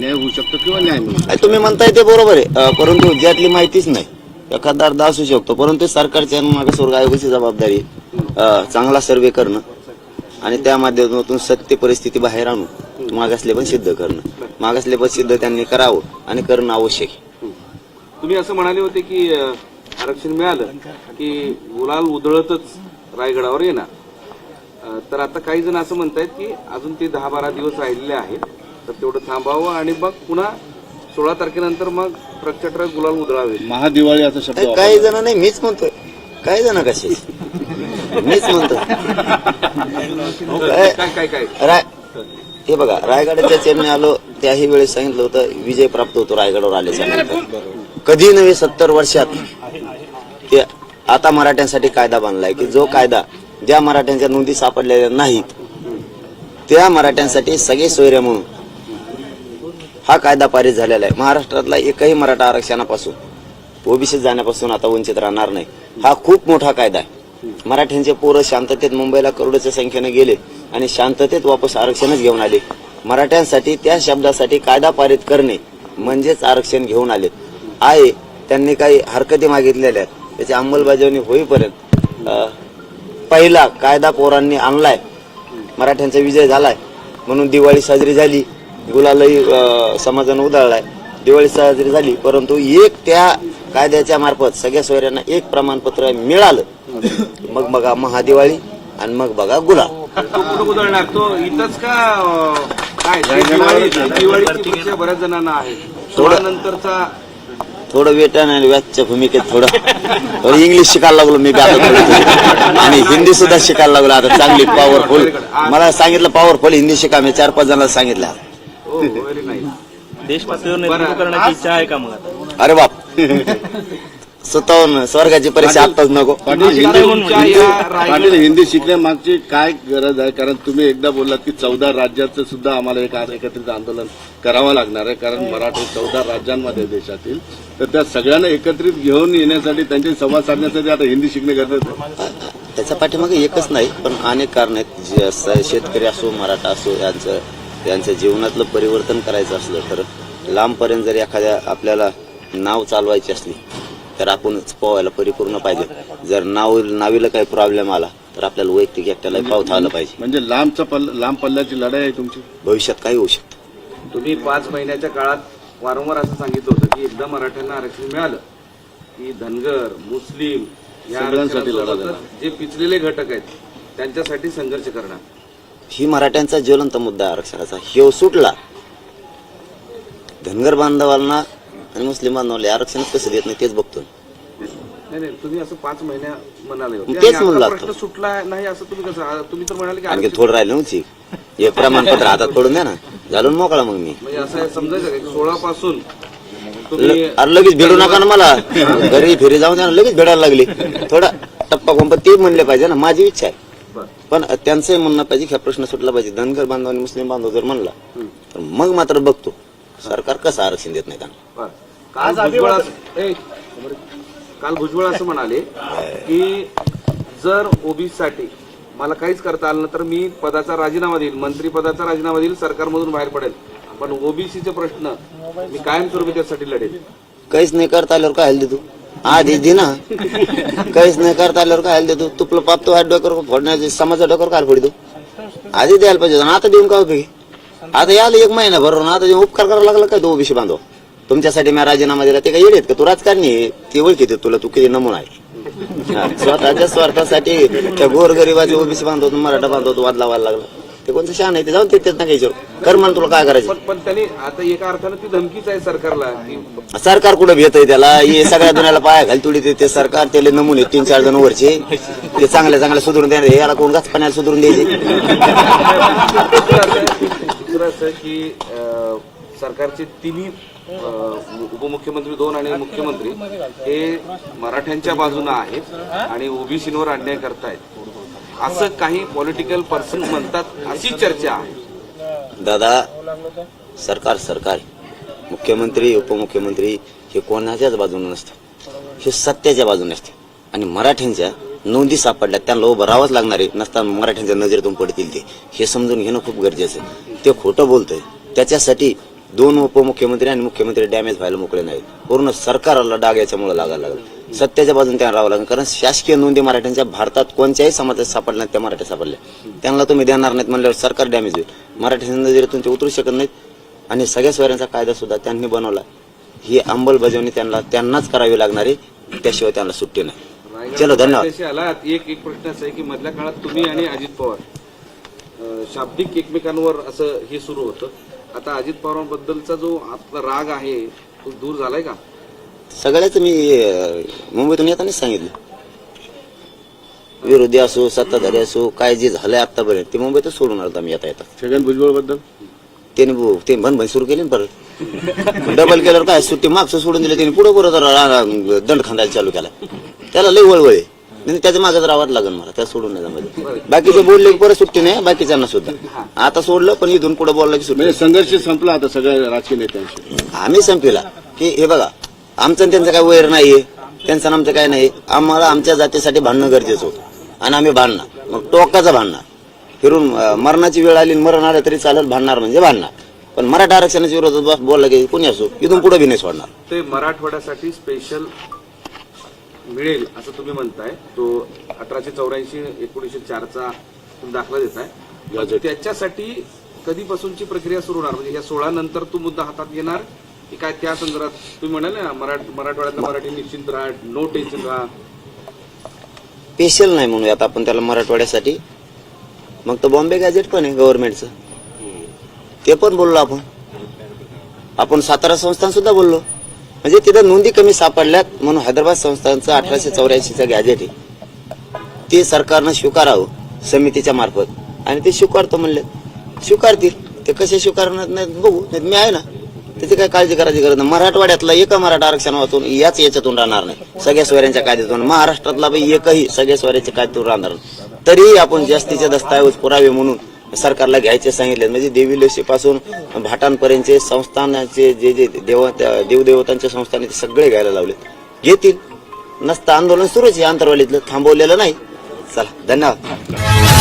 न्याय होऊ शकतो किंवा न्याय मिळू शकतो. आणि तुम्ही म्हणताय ते बरोबर आहे. अं, परंतु ज्यातली माहितीच नाही. एखादा अर्धा असू शकतो. परंतु सरकारच्या मागासवर्ग आयोगाची जबाबदारी अं, चांगला सर्वे करणं आणि त्या माध्यमातून सत्य परिस्थिती बाहेर आणून मागासले पण सिद्ध करणं. मागासले पण सिद्ध त्यांनी करावं आणि करणं आवश्यक आहे. तुम्ही असं म्हणाले होते की अ, आरक्षण मिळालं की गुलाल उधळतच रायगडावर येणार. अ, तर आता काही जण असं म्हणतायत की अजून ते दहा बारा दिवस राहिलेले आहेत. तर तेवढं थांबावं आणि मग पुन्हा सोळा तारखेनंतर मग प्रचंड गुलाल उधळावे. महादिवाळी असा शब्द काही- काही जण नाही मीच म्हणतोय. काही जण कसे? मीच म्हणतो काय- काय काय काय? राय हे बघा रायगडाच्या चेन्नई आलो त्याही वेळेस सांगितलं होतं विजय प्राप्त होतो रायगडावर आल्याच्यानंतर कधी नव्हे सत्तर वर्षात. ते आता मराठ्यांसाठी कायदा बांधलाय की जो कायदा ज्या मराठ्यांच्या नोंदी सापडलेल्या नाहीत त्या मराठ्यांसाठी सगळे सोयरे म्हणून हा कायदा पारित झालेला आहे. महाराष्ट्रातला एकही मराठा आरक्षणापासून ओबीसीत जाण्यापासून आता वंचित राहणार नाही. हा खूप मोठा कायदा आहे. मराठ्यांचे पोरं शांततेत मुंबईला करोडोच्या संख्येने गेले आणि शांततेत वापस आरक्षणच घेऊन आले. मराठ्यांसाठी त्या शब्दासाठी कायदा पारित करणे म्हणजेच आरक्षण घेऊन आले. आहे त्यांनी काही हरकती मागितलेल्या आहेत. त्याची अंमलबजावणी होईपर्यंत पहिला कायदा पोरांनी आणलाय. मराठ्यांचा विजय झालाय. म्हणून दिवाळी साजरी झाली. गुलालही समाजानं उधळलाय. दिवाळी साजरी झाली परंतु एक त्या कायद्याच्या मार्फत सगळ्या सोयऱ्यांना एक प्रमाणपत्र मिळालं. मग बघा महादिवाळी आणि मग बघा गुलाल. तो कुठं उधळणार तो इथंच का अ, काय ते दिवाळी दिवाळीची परीक्षा बऱ्याच जणांना आहे. सोळा नंतरचा थोडं वेटन आणि व्याजच्या भूमिकेत थोडं थोडं इंग्लिश शिकायला लागलो मी. आणि हिंदी सुद्धा शिकायला लागलो. आता चांगली पॉवरफुल मला सांगितलं पॉवरफुल हिंदी शिका. मी चार पाच जणांना सांगितलं. व्हेरी नाईस देश पातळीवर नेतृत्व करण्याची इच्छा आहे का मग आता? अरे बाप. स्वतःहून स्वर्गाची परीक्षा आत्ताच नको. पाटील हिंदी पाटील हिंदी शिकण्यामागची काय गरज आहे? कारण तुम्ही एकदा बोललात की चौदा राज्याचं सुद्धा आम्हाला एक एकत्रित आंदोलन करावं लागणार आहे. कारण मराठी चौदा राज्यांमध्ये आहे देशातील. तर त्या सगळ्यांना एकत्रित घेऊन येण्यासाठी त्यांची संवाद साधण्यासाठी आता हिंदी शिकणे गरजेचं आहे. त्याच्या पाठीमागे एकच नाही पण अनेक कारण आहेत. जे स- शेतकरी असो मराठा असो यांचं यांच्या जीवनातलं परिवर्तन करायचं असलं तर लांबपर्यंत जर एखाद्या आपल्याला नाव चालवायची असली तर आपण पोहायला परिपूर्ण पाहिजे. जर नाव नावीला काही प्रॉब्लेम आला तर आपल्याला वैयक्तिक एकट्याला पावता आलं पाहिजे. म्हणजे लांबचा पल्ला लांब पल्ल्याची लढाई आहे तुमची? भविष्यात काही होऊ शकतं. तुम्ही पाच महिन्याच्या काळात वारंवार असं सांगितलं होतं की एकदा मराठ्यांना आरक्षण मिळालं की धनगर मुस्लिम या सगळ्यांसाठी लढा जे पिचलेले घटक आहेत त्यांच्यासाठी संघर्ष करणार. ही मराठ्यांचा ज्वलंत मुद्दा आरक्षणाचा. ह्यो सुटला. धनगर बांधवांना आणि मुस्लिम बांधवांना आरक्षण कसं देत नाही तेच बघतो नाही नाही तुम्ही असं पाच महिन्या म्हणाले होते. तेच आता म्हणलं प्रश्न सुटला नाही असं तुम्ही कसं आ- तुम्ही तर म्हणाले की आणखी थोडं राहिलं नव्हती हे प्रमाणपत्र हातात पडून द्या ना. घालून मोकळा मग मी. म्हणजे असं समजायचं का? की सोळा पासून अरे लगेच भेडू नका ना मला. घरी फिरी जाऊन द्या ना लगेच भेडायला लागली. थोडा टप्पा कोंपा ते म्हणले पाहिजे ना माझी इच्छा आहे. पण त्यांचंही म्हणणं पाहिजे की हा प्रश्न सुटला पाहिजे. धनगर बांधव आणि मुस्लिम बांधव जर म्हणला तर मग मात्र बघतो. सरकार कसं आरक्षण देत नाही त्यांना. काल भुजबळ काल भुजबळ असं म्हणाले की जर ओबीसी साठी मला काहीच करता आलं तर मी पदाचा राजीनामा देईल मंत्री पदाचा राजीनामा देईल सरकारमधून बाहेर पडेल. पण ओबीसीचे प्रश्न मी कायमस्वरूपी त्यासाठी लढेल. काहीच नाही करता आल्यावर काय देतो आधी दे ना काहीच नाही करता आल्यावर काय देतो तुपलं पापतो हात डोक्यावर फोडण्याचे समाजा डोक्यावर काय फोडतो आधी द्यायला पाहिजे आता देऊन का उपयोगी आता याला एक महिना भरून आता देऊन उपकार करावा लागला काय तो ओबीसी बांधव? तुमच्यासाठी मी राजीनामा दिला ते काय येडेत का? तू राजकारणी ते ओळखीते तुला तू किती नमुना आहे. स्वतःच्या स्वार्थासाठी त्या गोरगरिबाचे ओबीसी बांधवतो मराठा बांधवतो वाद लावायला लागला. ते कोणतं शान आहे? ते जाऊन ते तेच ना घ्यायचं कर म्हण तुला काय करायचं? पण पण त्यांनी आता एका अर्थानं ती धमकीच आहे सरकारला. की सरकार कुठं भेटतंय त्याला? हे सगळ्या दुनियाला पाया घाल तुडी ते सरकार. त्याला नमुने तीन चार जण वरचे. ते चांगल्या चांगल्या सुधरून देणार याला कोण गाच पाण्याला सुधरून द्यायचे? दुसरं असं दुसरं असं की अं, सरकारचे तिन्ही अं, उपमुख्यमंत्री दोन आणि मुख्यमंत्री हे मराठ्यांच्या बाजूने आहेत आणि ओबीसीवर अन्याय करतायत. असं काही पॉलिटिकल पर्सन म्हणतात अशी चर्चा आहे. दादा सरकार सरकार. मुख्यमंत्री उपमुख्यमंत्री हे कोणाच्याच बाजूने नसतं. हे सत्याच्या बाजूने असते. आणि मराठ्यांच्या नोंदी सापडल्या त्यांना उभं राहावंच लागणार आहे. नसताना मराठ्यांच्या नजरेतून पडतील ते. हे समजून घेणं खूप गरजेचं आहे. ते खोटं बोलतंय. त्याच्यासाठी दोन उपमुख्यमंत्री आणि मुख्यमंत्री डॅमेज व्हायला मोकळे नाहीत. पूर्ण सरकारला डाग याच्यामुळे लागायला लागला. सत्याच्या बाजून त्यांना राहावं लागेल. कारण शासकीय नोंदी मराठ्यांच्या भारतात कोणत्याही समाजात सापडल्या नाहीत, त्या मराठ्या सापडल्या. त्यांना तुम्ही देणार नाहीत म्हणल्यावर सरकार डॅमेज होईल. मराठी नजरेतून ते उतरू शकत नाहीत आणि सगळ्या स्वरांचा कायदा सुद्धा त्यांनी बनवला. ही अंमलबजावणी त्यांना त्यांनाच करावी लागणार आहे त्याशिवाय त्यांना सुट्टी नाही. चलो धन्यवाद. एक एक प्रश्न असा आहे की मधल्या काळात तुम्ही आणि अजित पवार शाब्दिक एकमेकांवर असं हे सुरू होतं. आता अजित पवारांबद्दलचा जो आपला राग आहे तो दूर झालाय का? सगळ्याच मी अं, मुंबईतून येतानाच सांगितलं. विरोधी असो सत्ताधारी असो काय जे झालंय आतापर्यंत ते मुंबईतच सोडून आलो आम्ही येता येता छगन भुजबळबद्दल त्याने बो- ते भन सुरू केली ना परत. डबल केल्यावर काय सुट्टी मागचं सोडून दिली त्याने पुढे पुढे दंड खांदायला चालू केला. त्याला लय वळवळ आहे. म्हणजे त्याच्या मागच राहावं लागेल मला त्या सोडून नाही जमायचं. बाकीचे बोलले की परत सुट्टी नाही बाकीच्यांना सुद्धा. आता सोडलं पण इथून पुढे बोललं की सुट्टी म्हणजे संघर्ष संपला आता सगळ्या राजकीय नेत्यांशी. आम्ही संपविला की हे बघा आमचं आणि त्यांचं काय वैर नाहीये. त्यांचं आमचं काय नाही आम्हाला आमच्या जातीसाठी भांडणं गरजेचं होतं. आणि आम्ही भांडणार. मग टोकाचं भांडणार. फिरून मरणाची वेळ आली मरण आलं तरी चालेल भांडणार म्हणजे भांडणार. पण मराठा आरक्षणाच्या विरोधात बोलला की कोणी असो इथून पुढे बी नाही सोडणार. ते मराठवाड्यासाठी स्पेशल मिळेल असं तुम्ही म्हणताय. तो अठराशे चौऱ्याऐंशी एकोणीशे चारचा दाखला देताय. पण त्याच्यासाठी कधीपासूनची प्रक्रिया सुरू होणार? म्हणजे या सोळा नंतर तो मुद्दा हातात घेणार की काय त्या संदर्भात तुम्ही म्हणाल ना मराठ मराठवाड्यातल्या मराठी निश्चिंत राहा नो टेन्शन राहा. स्पेशल नाही म्हणूयात आपण त्याला मराठवाड्यासाठी. मग तर बॉम्बे गॅजेट पण आहे गव्हर्नमेंटचं ते पण बोललो आपण. आपण सातारा संस्थान सुद्धा बोललो. म्हणजे तिथं नोंदी कमी सापडल्यात म्हणून हैदराबाद संस्थानचं अठराशे चौऱ्याऐंशीचं गॅजेट आहे. ते सरकारनं स्वीकारावं समितीच्या मार्फत. आणि ते स्वीकारतो म्हणले. स्वीकारतील. ते कसे स्वीकारणार नाही बघू. नाही मी आहे ना. त्याची काय काळजी करायची गरज नाही. मराठवाड्यातला एक मराठा आरक्षणातून याच याच्यातून राहणार नाही. सगळ्या स्वऱ्यांच्या कायद्यातून. महाराष्ट्रातला एकही सगळ्या स्वऱ्याच्या कायद्यातून राहणार नाही. तरीही आपण जास्तीचे दस्तावेज पुरावे म्हणून सरकारला घ्यायचे सांगितले. म्हणजे देवी लसीपासून भाटांपर्यंतचे संस्थानाचे जे जे देव देवदेवतांचे संस्थान आहे ते सगळे घ्यायला लावले घेतील. नसतं आंदोलन सुरूच आहे आंतरवालीतलं थांबवलेलं नाही. चला धन्यवाद.